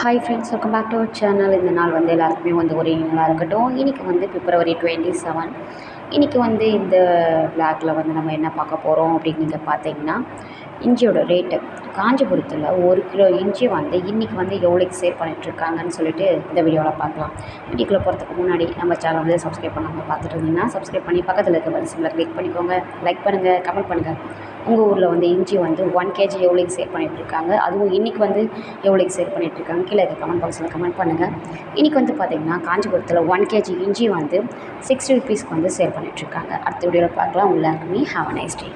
Hi friends welcome back to our channel இந்த நாள் வந்து எல்லாருக்குமே வந்து ஒரு நாளாக இருக்கட்டும். இன்றைக்கி வந்து பிப்ரவரி டுவெண்ட்டி செவன் இன்றைக்கி வந்து இந்த பிளாக்ல வந்து நம்ம என்ன பார்க்க போகிறோம் அப்படின்னு நீங்கள் பார்த்தீங்கன்னா இஞ்சியோட ரேட்டு காஞ்சிபுரத்தில் ஒரு கிலோ இஞ்சி வந்து இன்றைக்கி வந்து எவ்வளோக்கு சேல் பண்ணிகிட்ருக்காங்கன்னு சொல்லிட்டு இந்த வீடியோவில் பார்க்கலாம். வீடியோக்குள்ளே போகிறதுக்கு முன்னாடி நம்ம சேனல் வந்து சப்ஸ்கிரைப் பண்ணாமல் பார்த்துட்டு இருந்தீங்கன்னா சப்ஸ்கிரைப் பண்ணி பக்கத்தில் இருக்க பெல் கிளிக் பண்ணிக்கோங்க. லைக் பண்ணுங்கள் கமெண்ட் பண்ணுங்கள் உங்கள் ஊரில் வந்து இஞ்சி வந்து ஒன் கேஜி எவ்வளோக்கு சேல் பண்ணிகிட்ருக்காங்க அதுவும் இன்றைக்கி வந்து எவ்வளோக்கு சேல் பண்ணிகிட்ருக்காங்க கீழே இருக்க கமெண்ட் பாக்ஸில் கமெண்ட் பண்ணுங்கள் இன்றைக்கி வந்து பார்த்திங்கன்னா காஞ்சிபுரத்தில் ஒன் கேஜி இஞ்சி வந்து சிக்ஸ்டி ருபீஸ்க்கு வந்து சேல் பண்ணிகிட்ருக்காங்க அடுத்த வீடியோவில் பார்க்கலாம். உள்ள ஹாவ் அ நைஸ் டே